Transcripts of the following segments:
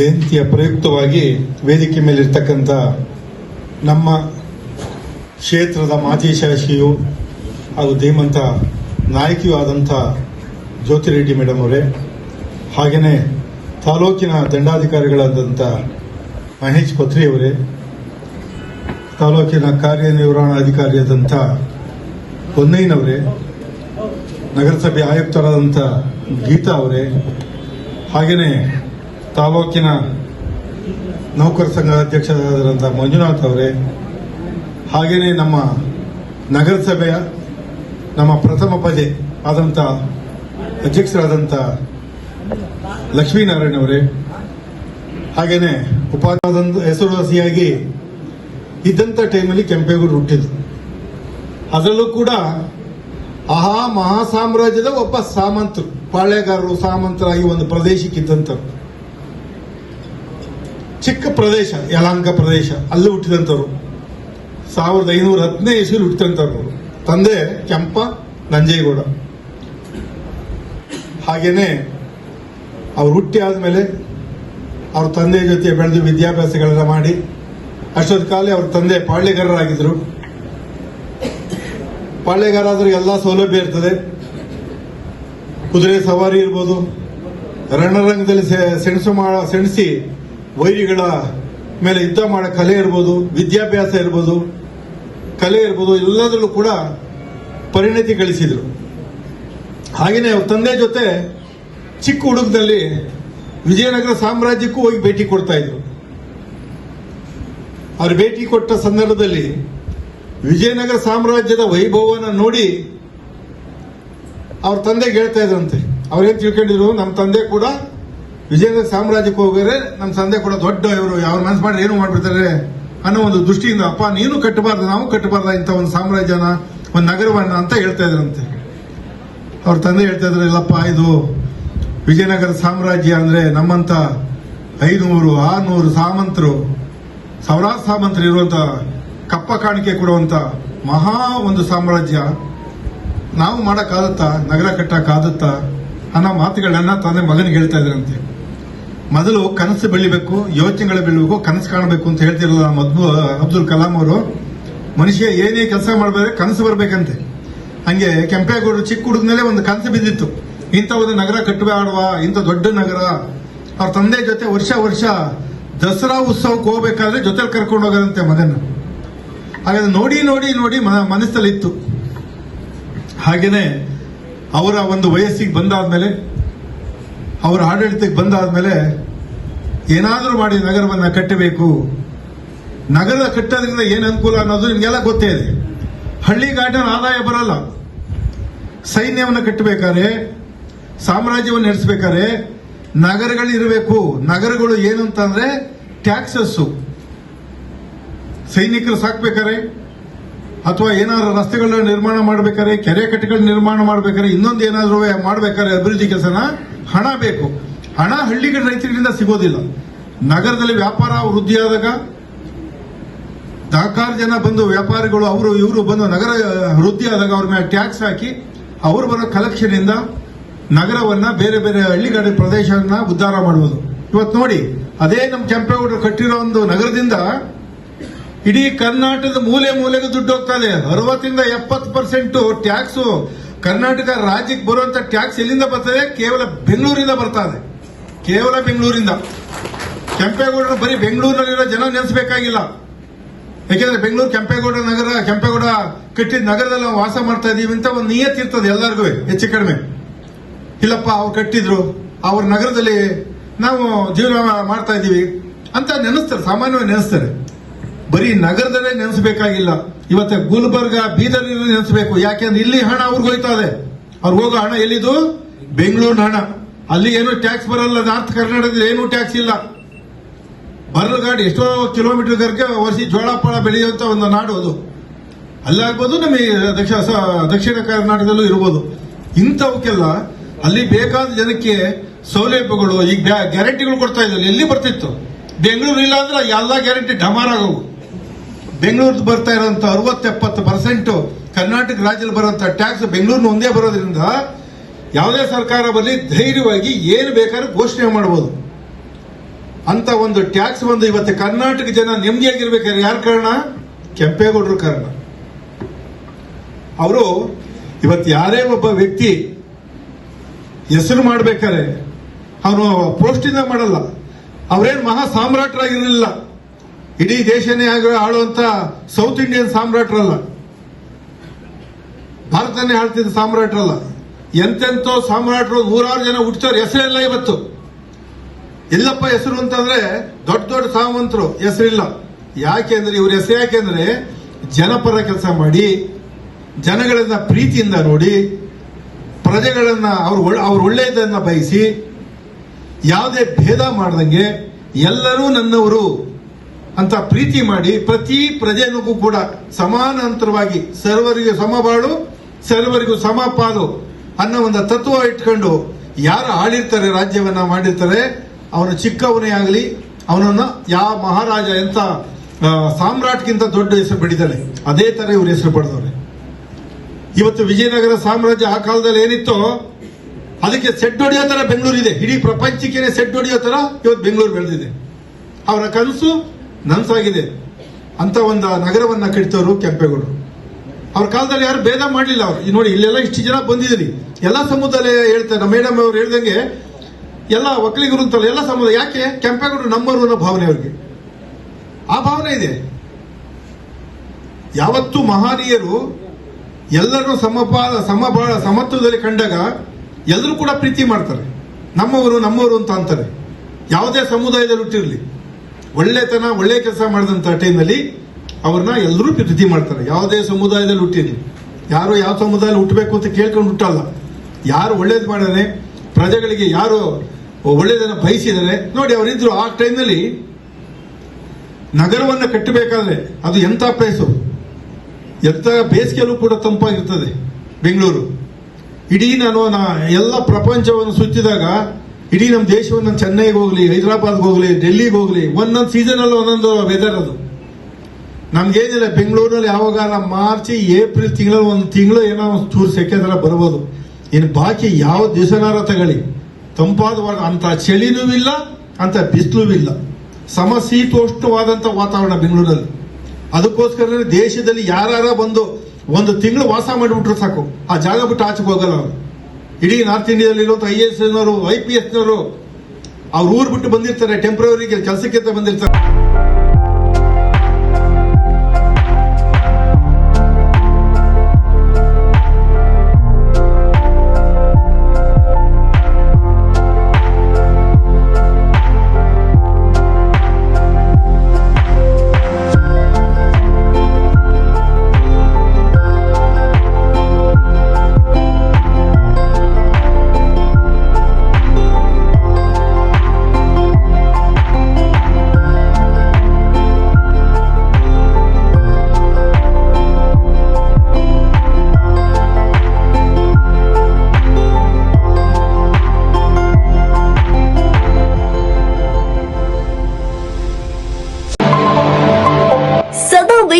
ಜಯಂತಿಯ ಪ್ರಯುಕ್ತವಾಗಿ ವೇದಿಕೆ ಮೇಲಿರ್ತಕ್ಕಂಥ ನಮ್ಮ ಕ್ಷೇತ್ರದ ಮಾಜಿ ಶಾಸಕಿಯು ಹಾಗೂ ಧೀಮಂತ ನಾಯಕಿಯೂ ಆದಂಥ ಜ್ಯೋತಿರೆಡ್ಡಿ ಮೇಡಮ್ ಅವರೇ ಹಾಗೆಯೇ ತಾಲೂಕಿನ ದಂಡಾಧಿಕಾರಿಗಳಾದಂಥ ಮಹೇಶ್ ಪತ್ರಿ ಅವರೇ, ತಾಲೂಕಿನ ಕಾರ್ಯನಿರ್ವಹಣಾಧಿಕಾರಿಯಾದಂಥ ಹೊನ್ನಯ್ಯನವರೇ ನಗರಸಭೆ ಆಯುಕ್ತರಾದಂಥ ಗೀತಾ ಅವರೇ ಹಾಗೆಯೇ ತಾಲೂಕಿನ ನೌಕರ ಸಂಘ ಅಧ್ಯಕ್ಷರಾದಂಥ ಮಂಜುನಾಥ್ ಅವರೇ ಹಾಗೆಯೇ ನಮ್ಮ ನಗರಸಭೆಯ ನಮ್ಮ ಪ್ರಥಮ ಪದೆ ಆದಂಥ ಅಧ್ಯಕ್ಷರಾದಂಥ ಲಕ್ಷ್ಮೀನಾರಾಯಣ ಅವರೇ ಹಾಗೆಯೇ ಉಪಾಧ್ಯಾಯ ಹೆಸರುವಾಸಿಯಾಗಿ ಇದ್ದಂಥ ಟೈಮಲ್ಲಿ ಕೆಂಪೇಗೌಡರು ಹುಟ್ಟಿದ್ರು. ಅದರಲ್ಲೂ ಕೂಡ ಆಹಾ ಮಹಾ ಸಾಮ್ರಾಜ್ಯದ ಒಬ್ಬ ಸಾಮಂತರು, ಪಾಳ್ಯಗಾರರು, ಸಾಮಂತರಾಗಿ ಒಂದು ಪ್ರದೇಶಕ್ಕಿದ್ದಂಥವ್ರು ಚಿಕ್ಕ ಪ್ರದೇಶ ಯಲಾಂಕ ಪ್ರದೇಶ, ಅಲ್ಲೂ ಹುಟ್ಟಿದಂಥವ್ರು. ಸಾವಿರದ ಐನೂರ ಹತ್ತನೇ ಇಸ್ವಿಲಿ ಹುಟ್ಟಿದಂಥವ್ರು. ತಂದೆ ಕೆಂಪ, ನಂಜೇಗೌಡ. ಹಾಗೇನೆ ಅವ್ರು ಹುಟ್ಟಿ ಆದಮೇಲೆ ಅವ್ರ ತಂದೆ ಜೊತೆ ಬೆಳೆದು ವಿದ್ಯಾಭ್ಯಾಸಗಳೆಲ್ಲ ಮಾಡಿ, ಅಷ್ಟೊತ್ತು ಕಾಲ ಅವ್ರ ತಂದೆ ಪಾಳ್ಯಗಾರರಾಗಿದ್ದರು ಪಾಳ್ಯಗಾರ ಆದ್ರೆ ಎಲ್ಲ ಸೌಲಭ್ಯ ಇರ್ತದೆ. ಕುದುರೆ ಸವಾರಿ ಇರ್ಬೋದು. ರಣರಂಗದಲ್ಲಿ ಸೆಣಸು ಮಾ, ಸೆಣಸಿ ವೈರಿಗಳ ಮೇಲೆ ಯುದ್ಧ ಮಾಡೋ ಕಲೆ ಇರ್ಬೋದು, ವಿದ್ಯಾಭ್ಯಾಸ ಇರ್ಬೋದು, ಕಲೆ ಇರ್ಬೋದು, ಎಲ್ಲದರಲ್ಲೂ ಕೂಡ ಪರಿಣತಿ ಗಳಿಸಿದರು. ಹಾಗೆಯೇ ಅವ್ರ ತಂದೆ ಜೊತೆ ಚಿಕ್ಕ ಹುಡುಗದಲ್ಲಿ ವಿಜಯನಗರ ಸಾಮ್ರಾಜ್ಯಕ್ಕೂ ಹೋಗಿ ಭೇಟಿ ಕೊಡ್ತಾ ಇದ್ರು. ಅವ್ರು ಭೇಟಿ ಕೊಟ್ಟ ಸಂದರ್ಭದಲ್ಲಿ ವಿಜಯನಗರ ಸಾಮ್ರಾಜ್ಯದ ವೈಭವನ ನೋಡಿ ಅವ್ರ ತಂದೆಗೆ ಹೇಳ್ತಾ ಇದ್ರಂತೆ. ಅವ್ರೇನ್ ತಿಳ್ಕೊಂಡಿದ್ರು? ನಮ್ಮ ತಂದೆ ಕೂಡ ವಿಜಯನಗರ ಸಾಮ್ರಾಜ್ಯಕ್ಕೆ ಹೋಗಿದ್ರೆ ನಮ್ಮ ತಂದೆ ಕೂಡ ದೊಡ್ಡ ಇವರು. ಯಾವ ಮನಸ್ಸು ಮಾಡಿ ಏನು ಮಾಡ್ಬಿಡ್ತಾರೆ ಅನ್ನೋ ಒಂದು ದೃಷ್ಟಿಯಿಂದ, ಅಪ್ಪ, ನೀನು ಕಟ್ಟಬಾರ್ದು, ನಾವು ಕಟ್ಟಬಾರ್ದ ಇಂಥ ಒಂದು ಸಾಮ್ರಾಜ್ಯನ, ಒಂದು ನಗರವನ್ನ ಅಂತ ಹೇಳ್ತಾ ಇದ್ರಂತೆ. ಅವ್ರ ತಂದೆ ಹೇಳ್ತಾ ಇದ್ರು, ಇಲ್ಲಪ್ಪ, ಇದು ವಿಜಯನಗರ ಸಾಮ್ರಾಜ್ಯ ಅಂದ್ರೆ ನಮ್ಮಂತ ಐನೂರು, ಆರ್ನೂರು ಸಾಮಂತರು, ಸಾವಿರಾರು ಸಾಮಂತರು ಇರುವಂತ, ಕಪ್ಪ ಕಾಣಿಕೆ ಕೊಡುವಂತ ಮಹಾ ಒಂದು ಸಾಮ್ರಾಜ್ಯ. ನಾವು ಮಾಡೋಕ್ಕಾಗತ್ತಾ? ನಗರ ಕಟ್ಟಕ್ಕಾಗತ್ತಾ? ಅನ್ನೋ ಮಾತುಗಳನ್ನ ತಂದೆ ಮಗನಿಗೆ ಹೇಳ್ತಾ ಇದ್ರಂತೆ. ಮೊದಲು ಕನಸು ಬೆಳಿಬೇಕು, ಯೋಚನೆಗಳು ಬೆಳಿಬೇಕು, ಕನಸು ಕಾಣಬೇಕು ಅಂತ ಹೇಳ್ತಿರಲ್ಲ ಮೊದಲು ಅಬ್ದುಲ್ ಕಲಾಂ ಅವರು. ಮನುಷ್ಯ ಏನೇ ಕೆಲಸ ಮಾಡಬೇಕು ಕನಸು ಬರಬೇಕಂತೆ. ಹಂಗೆ ಕೆಂಪೇಗೌಡರು ಚಿಕ್ಕ ಹುಡುಗನಲ್ಲೇ ಒಂದು ಕನಸು ಬಿದ್ದಿತ್ತು. ಇಂಥ ಒಂದು ನಗರ ಆಡುವ, ಇಂಥ ದೊಡ್ಡ ನಗರ. ಅವ್ರ ತಂದೆ ಜೊತೆ ವರ್ಷ ವರ್ಷ ದಸರಾ ಉತ್ಸವಕ್ಕೆ ಹೋಗ್ಬೇಕಾದ್ರೆ ಜೊತೆಲಿ ಕರ್ಕೊಂಡು ಹೋಗೋದಂತೆ ಮಗನ. ಹಾಗಾದ್ರೆ ನೋಡಿ ನೋಡಿ ನೋಡಿ ಮನಸ್ಸಲ್ಲಿ ಇತ್ತು ಹಾಗೇನೆ ಅವರ ಒಂದು ವಯಸ್ಸಿಗೆ ಬಂದಾದ್ಮೇಲೆ ಅವರ ಆಡಳಿತಕ್ಕೆ ಬಂದಾದ ಮೇಲೆ ಏನಾದರೂ ಮಾಡಿ ನಗರವನ್ನು ಕಟ್ಟಬೇಕು. ನಗರ ಕಟ್ಟೋದ್ರಿಂದ ಏನು ಅನುಕೂಲ ಅನ್ನೋದು ನಿಮಗೆಲ್ಲ ಗೊತ್ತೇ ಇದೆ. ಹಳ್ಳಿಗಾಟನ ಆದಾಯ ಬರಲ್ಲ. ಸೈನ್ಯವನ್ನು ಕಟ್ಟಬೇಕಾದ್ರೆ, ಸಾಮ್ರಾಜ್ಯವನ್ನು ನಡೆಸಬೇಕಾದ್ರೆ ನಗರಗಳು ಇರಬೇಕು. ನಗರಗಳು ಏನು ಅಂತಂದರೆ ಟ್ಯಾಕ್ಸಸ್ಸು ಸೈನಿಕರು ಸಾಕ್ಬೇಕಾರೆ ಅಥವಾ ಏನಾದ್ರು ರಸ್ತೆಗಳನ್ನ ನಿರ್ಮಾಣ ಮಾಡ್ಬೇಕಾದ್ರೆ, ಕೆರೆ ಕಟ್ಟೆಗಳ ನಿರ್ಮಾಣ ಮಾಡ್ಬೇಕಾದ್ರೆ, ಇನ್ನೊಂದು ಏನಾದ್ರು ಮಾಡ್ಬೇಕಾದ್ರೆ ಅಭಿವೃದ್ಧಿ ಕೆಲಸನ ಹಣ ಬೇಕು. ಹಣ ಹಳ್ಳಿಗಳ ರೈತರಿಂದ ಸಿಗೋದಿಲ್ಲ. ನಗರದಲ್ಲಿ ವ್ಯಾಪಾರ ವೃದ್ಧಿಯಾದಾಗ ಸಹಕಾರ ಜನ ಬಂದು ವ್ಯಾಪಾರಿಗಳು, ಅವರು ಇವರು ಬಂದು ನಗರ ವೃದ್ಧಿ ಆದಾಗ ಅವ್ರ ಮೇಲೆ ಟ್ಯಾಕ್ಸ್ ಹಾಕಿ ಅವರು ಬರೋ ಕಲೆಕ್ಷನ್ ಇಂದ ನಗರವನ್ನ ಬೇರೆ ಬೇರೆ ಹಳ್ಳಿಗಳ ಪ್ರದೇಶವನ್ನ ಉದ್ಧಾರ ಮಾಡುವುದು. ಇವತ್ತು ನೋಡಿ, ಅದೇ ನಮ್ಮ ಕೆಂಪೇಗೌಡರು ಕಟ್ಟಿರೋ ಒಂದು ನಗರದಿಂದ ಇಡೀ ಕರ್ನಾಟಕದ ಮೂಲೆ ಮೂಲೆಗೆ ದುಡ್ಡು ಹೋಗ್ತಾ ಇದೆ ಅರವತ್ತರಿಂದ ಎಪ್ಪತ್ತು ಪರ್ಸೆಂಟ್ ಟ್ಯಾಕ್ಸ್ ಕರ್ನಾಟಕ ರಾಜ್ಯಕ್ಕೆ ಬರುವಂತ ಟ್ಯಾಕ್ಸ್ ಎಲ್ಲಿಂದ ಬರ್ತದೆ? ಕೇವಲ ಬೆಂಗಳೂರಿಂದ ಬರ್ತಾ ಇದೆ ಕೇವಲ ಬೆಂಗಳೂರಿಂದ. ಕೆಂಪೇಗೌಡರು ಬರೀ ಬೆಂಗಳೂರಿನಲ್ಲಿರೋ ಜನ ನೆನೆಸಬೇಕಾಗಿಲ್ಲ. ಯಾಕೆಂದ್ರೆ ಬೆಂಗಳೂರು ಕೆಂಪೇಗೌಡ ನಗರ, ಕೆಂಪೇಗೌಡ ಕಟ್ಟಿದ ನಗರದಲ್ಲಿ ನಾವು ವಾಸ ಮಾಡ್ತಾ ಇದೀವಿ ಅಂತ ಒಂದು ನಿಯತ್ ಇರ್ತದೆ ಎಲ್ಲರಿಗೂ ಹೆಚ್ಚು ಕಡಿಮೆ. ಇಲ್ಲಪ್ಪ, ಅವ್ರು ಕಟ್ಟಿದ್ರು. ಅವ್ರ ನಗರದಲ್ಲಿ ನಾವು ಜೀವನ ಮಾಡ್ತಾ ಇದೀವಿ ಅಂತ ನೆನೆಸ್ತಾರೆ, ಸಾಮಾನ್ಯವಾಗಿ ನೆನೆಸ್ತಾರೆ. ಬರೀ ನಗರದಲ್ಲೇ ನೆನೆಸಬೇಕಾಗಿಲ್ಲ. ಇವತ್ತೆ ಗುಲ್ಬರ್ಗ ಬೀದರ್ ನೆನೆಸಬೇಕು. ಯಾಕೆಂದ್ರೆ ಇಲ್ಲಿ ಹಣ ಅವ್ರಿಗೆ ಹೋಯ್ತಾ ಇದೆ ಅವ್ರಿಗೆ ಹೋಗೋ ಹಣ ಎಲ್ಲಿದು? ಬೆಂಗಳೂರಿನ ಹಣ. ಅಲ್ಲಿ ಏನು ಟ್ಯಾಕ್ಸ್ ಬರಲ್ಲ. ನಾರ್ತ್ ಕರ್ನಾಟಕದಲ್ಲಿ ಏನು ಟ್ಯಾಕ್ಸ್ ಇಲ್ಲ. ಬರಲು ಗಾಡಿ ಎಷ್ಟೋ ಕಿಲೋಮೀಟರ್ ಗರ್ಗೆ ವರ್ಷಿ ಜೋಳ ಪಾಳ ಬೆಳೆಯುವಂತ ಒಂದು ನಾಡು ಅದು. ಅಲ್ಲಾಗ್ಬೋದು ನಮ್ಮ ದಕ್ಷಿಣ ದಕ್ಷಿಣ ಕರ್ನಾಟಕದಲ್ಲೂ ಇರ್ಬೋದು. ಇಂಥವಕ್ಕೆಲ್ಲ ಅಲ್ಲಿ ಬೇಕಾದ ಜನಕ್ಕೆ ಸೌಲಭ್ಯಗಳು, ಈಗ ಗ್ಯಾ- ಗ್ಯಾರಂಟಿಗಳು ಕೊಡ್ತಾ ಇದ್ದಾರೆ ಎಲ್ಲಿ ಬರ್ತಿತ್ತು? ಬೆಂಗಳೂರು ಇಲ್ಲ ಅಂದ್ರೆ ಎಲ್ಲ ಗ್ಯಾರಂಟಿ ಡಮಾರಾಗವು ಬೆಂಗಳೂರು ಬರ್ತಾ ಇರೋಂಥ ಅರವತ್ತೆಪ್ಪತ್ತು ಪರ್ಸೆಂಟ್ ಕರ್ನಾಟಕ ರಾಜ್ಯದಲ್ಲಿ ಬರುವಂತ ಟ್ಯಾಕ್ಸ್ ಬೆಂಗಳೂರಿನ ಒಂದೇ ಬರೋದ್ರಿಂದ ಯಾವುದೇ ಸರ್ಕಾರ ಬರಲಿ ಧೈರ್ಯವಾಗಿ ಏನು ಬೇಕಾದ್ರೂ ಘೋಷಣೆ ಮಾಡಬಹುದು ಅಂತ ಒಂದು ಟ್ಯಾಕ್ಸ್ ಬಂದು ಇವತ್ತು ಕರ್ನಾಟಕ ಜನ ನೆಮ್ಮದಿಯಾಗಿರ್ಬೇಕಾದ್ರೆ ಯಾರ ಕಾರಣ? ಕೆಂಪೇಗೌಡರು ಕಾರಣ. ಅವರು ಇವತ್ತು ಯಾರೇ ಒಬ್ಬ ವ್ಯಕ್ತಿ ಹೆಸರು ಮಾಡ್ಬೇಕಾದ್ರೆ ಅವನು ಪೋಸ್ಟಿಂದ ಮಾಡಲ್ಲ. ಅವರೇನು ಮಹಾ ಸಾಮ್ರಾಟರಾಗಿರಲಿಲ್ಲ ಇಡೀ ದೇಶನೇ ಆಗ ಆಳುವಂತ ಸೌತ್ ಇಂಡಿಯನ್ ಸಾಮ್ರಾಟರಲ್ಲ. ಭಾರತನೇ ಆಳ್ತಿದ್ದ ಸಾಮ್ರಾಟರಲ್ಲ. ಎಂತೆಂತೋ ಸಾಮ್ರಾಟರು ನೂರಾರು ಜನ ಹುಟ್ಟೋರು ಹೆಸರಿಲ್ಲ ಇವತ್ತು. ಎಲ್ಲಪ್ಪ ಹೆಸರು ಅಂತಂದ್ರೆ ದೊಡ್ಡ ದೊಡ್ಡ ಸಾಮಂತರು ಹೆಸರಿಲ್ಲ. ಯಾಕೆಂದ್ರೆ ಇವ್ರ ಹೆಸರು ಯಾಕೆಂದ್ರೆ ಜನಪರ ಕೆಲಸ ಮಾಡಿ, ಜನಗಳನ್ನ ಪ್ರೀತಿಯಿಂದ ನೋಡಿ, ಪ್ರಜೆಗಳನ್ನ ಅವ್ರು ಅವ್ರ ಒಳ್ಳೆಯದನ್ನ ಬಯಸಿ, ಯಾವುದೇ ಭೇದ ಮಾಡ್ದಂಗೆ ಎಲ್ಲರೂ ನನ್ನವರು ಅಂತ ಪ್ರೀತಿ ಮಾಡಿ ಪ್ರತಿ ಪ್ರಜೆನಿಗೂ ಕೂಡ ಸಮಾನಾಂತರವಾಗಿ ಸರ್ವರಿಗೂ ಸಮಬಾಳು, ಸರ್ವರಿಗೂ ಸಮಪಾಲು ಅನ್ನೋ ಒಂದು ತತ್ವ ಇಟ್ಕೊಂಡು ಯಾರು ಆಳಿರ್ತಾರೆ, ರಾಜ್ಯವನ್ನ ಮಾಡಿರ್ತಾರೆ, ಅವನು ಚಿಕ್ಕವನೇ ಆಗಲಿ, ಅವನನ್ನ ಯಾವ ಮಹಾರಾಜ ಎಂತ ಸಾಮ್ರಾಟ್ಗಿಂತ ದೊಡ್ಡ ಹೆಸರು ಪಡಿತಾನೆ ಅದೇ ತರ ಇವರು ಹೆಸರು ಪಡೆದವ್ರೆ ಇವತ್ತು ವಿಜಯನಗರ ಸಾಮ್ರಾಜ್ಯ ಆ ಕಾಲದಲ್ಲಿ ಏನಿತ್ತೋ, ಅದಕ್ಕೆ ಸೆಟ್ ಹೊಡೆಯೋ ತರ ಬೆಂಗಳೂರಿದೆ, ಇಡೀ ಪ್ರಪಂಚಕ್ಕೆ ಸೆಟ್ ಹೊಡೆಯೋ ತರ ಇವತ್ತು ಬೆಂಗಳೂರು ಬೆಳೆದಿದೆ. ಅವರ ಕನಸು ನನ್ಸಾಗಿದೆ. ಅಂತ ಒಂದು ನಗರವನ್ನ ಕಟ್ಟಿದವರು ಕೆಂಪೇಗೌಡರು. ಅವ್ರ ಕಾಲದಲ್ಲಿ ಯಾರು ಭೇದ ಮಾಡಲಿಲ್ಲ ಅವ್ರು. ನೋಡಿ ಇಲ್ಲೆಲ್ಲ ಇಷ್ಟು ಜನ ಬಂದಿದ್ದೀರಿ. ಎಲ್ಲ ಸಮುದಾಯ ಹೇಳ್ತಾರೆ ಮೇಡಮ್ ಅವ್ರು ಹೇಳ್ದಂಗೆ ಎಲ್ಲ ಒಕ್ಕಲಿಗರು ಅಂತಲ್ಲ, ಎಲ್ಲ ಸಮುದಾಯ. ಯಾಕೆ? ಕೆಂಪೇಗೌಡರು ನಮ್ಮವರು ಅನ್ನೋ ಭಾವನೆ ಅವ್ರಿಗೆ. ಆ ಭಾವನೆ ಇದೆ. ಯಾವತ್ತು ಮಹಾನೀಯರು ಎಲ್ಲರೂ ಸಮಪಾಲ, ಸಮಬಾಳ, ಸಮತ್ವದಲ್ಲಿ ಕಂಡಾಗ ಎಲ್ಲರೂ ಕೂಡ ಪ್ರೀತಿ ಮಾಡ್ತಾರೆ. ನಮ್ಮವರು ನಮ್ಮವರು ಅಂತ ಅಂತಾರೆ. ಯಾವುದೇ ಸಮುದಾಯದಲ್ಲಿ ಹುಟ್ಟಿರಲಿ. ಒಳ್ಳೆತನ, ಒಳ್ಳೆ ಕೆಲಸ ಮಾಡಿದಂತ ಟೈಮ್ನಲ್ಲಿ ಅವ್ರನ್ನ ಎಲ್ಲರೂ ಪ್ರೀತಿ ಮಾಡ್ತಾರೆ. ಯಾವುದೇ ಸಮುದಾಯದಲ್ಲಿ ಹುಟ್ಟಿರಲಿ ಯಾರು ಯಾವ ಸಮುದಾಯದಲ್ಲಿ ಹುಟ್ಟಬೇಕು ಅಂತ ಕೇಳ್ಕೊಂಡು ಹುಟ್ಟಲ್ಲ. ಯಾರು ಒಳ್ಳೇದು ಮಾಡಿದಾರೆ, ಪ್ರಜೆಗಳಿಗೆ ಯಾರು ಒಳ್ಳೇದನ್ನು ಬಯಸಿದ್ದಾರೆ ನೋಡಿ ಅವರಿದ್ರು ಆ ಟೈಮಲ್ಲಿ ನಗರವನ್ನು ಕಟ್ಟಬೇಕಾದ್ರೆ ಅದು ಎಂಥ ಪ್ಲೇಸು ಎಂಥ ಬೇಸಿಗೆಯಲ್ಲೂ ಕೂಡ ತಂಪಾಗಿರ್ತದೆ. ಬೆಂಗಳೂರು. ಇಡೀ ನಾನು ಎಲ್ಲ ಪ್ರಪಂಚವನ್ನು ಸುತ್ತಿದಾಗ ಇಡೀ ನಮ್ಮ ದೇಶವನ್ನು ಚೆನ್ನೈಗೆ ಹೋಗ್ಲಿ, ಹೈದರಾಬಾದ್ಗೆ ಹೋಗ್ಲಿ, ಡೆಲ್ಲಿಗೆ ಹೋಗ್ಲಿ, ಒಂದೊಂದು ಸೀಸನ್ ಅಲ್ಲಿ ಒಂದೊಂದು ವೆದರ್ ಅದು. ನಮ್ಗೇನಿಲ್ಲ, ಬೆಂಗಳೂರಿನಲ್ಲಿ ಯಾವಾಗ ನಮ್ಮ ಮಾರ್ಚ್, ಏಪ್ರಿಲ್ ತಿಂಗಳಲ್ಲಿ ಒಂದು ತಿಂಗಳು ಏನೋ ಒಂದು ಚೂರು ಸೆಕೆ ತರ ಬರ್ಬೋದು. ಇನ್ನು ಬಾಕಿ ಯಾವ ದಿವಸನಾರ ತಗೊಳ್ಳಿ. ತಂಪಾದ ವರ್ಗ ಅಂತ ಚಳಿನೂ ಇಲ್ಲ ಅಂತ ಬಿಸಿಲೂ ಇಲ್ಲ. ಸಮಶೀತೋಷ್ಣವಾದಂಥ ವಾತಾವರಣ ಬೆಂಗಳೂರಲ್ಲಿ. ಅದಕ್ಕೋಸ್ಕರ ದೇಶದಲ್ಲಿ ಯಾರು ಬಂದು ಒಂದು ತಿಂಗಳು ವಾಸ ಮಾಡಿಬಿಟ್ರು ಸಾಕು. ಆ ಜಾಗ ಬಿಟ್ಟು ಆಚೆಗೆ ಹೋಗಲ್ಲ ಅವರು. ಇಡೀ ನಾರ್ತ್ ಇಂಡಿಯಾದಲ್ಲಿ ಇರುವಂತಹ ಐ ಎಸ್ ನವರು ಐ ಪಿ ಎಸ್ ನವರು, ಅವ್ರ ಊರು ಬಿಟ್ಟು ಬಂದಿರ್ತಾರೆ ಟೆಂಪ್ರವರಿಗೆ ಕೆಲಸಕ್ಕೆ ಬಂದಿರ್ತಾರೆ.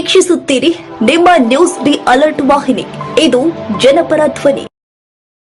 ವೀಕ್ಷಿಸುತ್ತೀರಿ ನಿಮ್ಮ ನ್ಯೂಸ್ ಡಿ ಅಲರ್ಟ್ ವಾಹಿನಿ. ಇದು ಜನಪರ ಧ್ವನಿ.